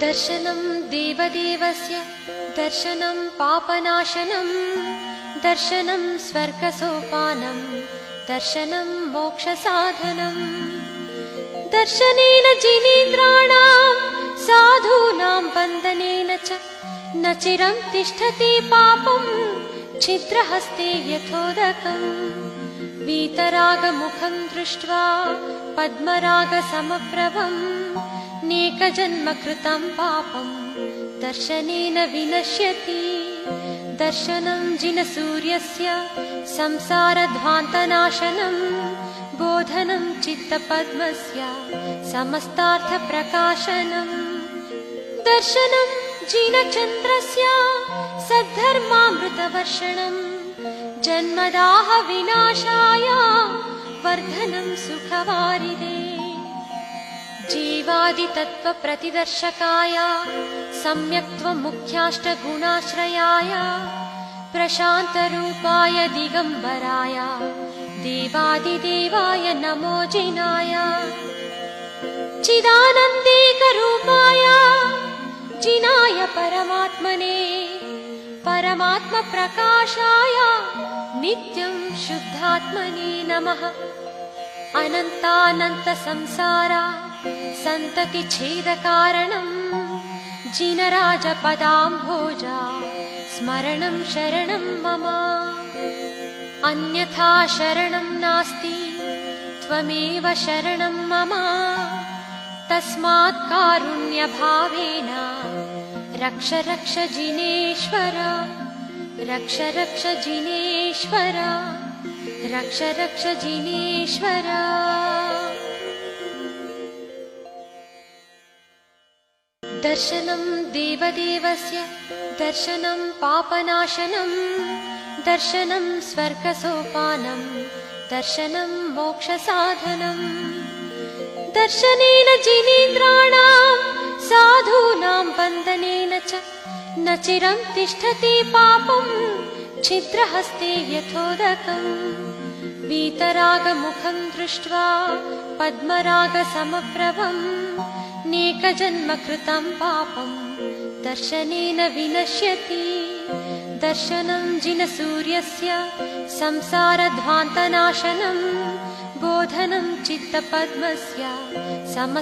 दर्शनं देवदेवस्य दर्शनं पापनाशनं दर्शनं स्वर्गसोपानं दर्शनं मोक्षसाधनम् दर्शनेन जिनेन्द्राणां साधूनां वन्दनेन च न चिरं तिष्ठति पापं छिद्रहस्ते यथोदकम् वीतरागमुखं दृष्ट्वा पद्मरागसमप्रभम् नेकजन्म कृतं पापं दर्शनेन विनश्यति। दर्शनं जिनसूर्यस्य संसारध्वान्तनाशनम् बोधनं चित्तपद्मस्य समस्तार्थप्रकाशनम् दर्शनं जिनचन्द्रस्य सद्धर्मामृतवर्षणम् जन्मदाह विनाशाय वर्धनं सुखवारिदे। जीवादितत्त्वप्रतिदर्शकाय सम्यक्त्वमुख्याष्टगुणाश्रयाय प्रशान्तरूपाय दिगम्बराय देवादिदेवाय नमो जिनाय। चिदानन्देकरूपाय जिनाय परमात्मने परमात्मप्रकाशाय नित्यं शुद्धात्मने नमः। अनन्तानन्तसंसारा सन्ततिच्छेदकारणम् जिनराजपदाम्भोजा स्मरणं शरणं मम। अन्यथा शरणं नास्ति त्वमेव शरणं मम। तस्मात् कारुण्यभावेन रक्ष रक्ष जिनेश्वर रक्ष रक्ष जिनेश्वर रक्ष रक्ष जिनेश्वर। दर्शनं देवदेवस्य दर्शनं पापनाशनं दर्शनं स्वर्गसोपानं दर्शनं मोक्षसाधनम् दर्शनेन जिनेन्द्राणां साधूनां वन्दनेन च न चिरं तिष्ठति पापं छिद्रहस्ते यथोदकम् वीतरागमुखं दृष्ट्वा पद्मरागसमप्रभम् नेकजन्म कृतं पापं दर्शनेन विनश्यति। दर्शनं जिनसूर्यस्य संसारध्वान्तनाशनम् बोधनं चित्तपद्मस्य समस्त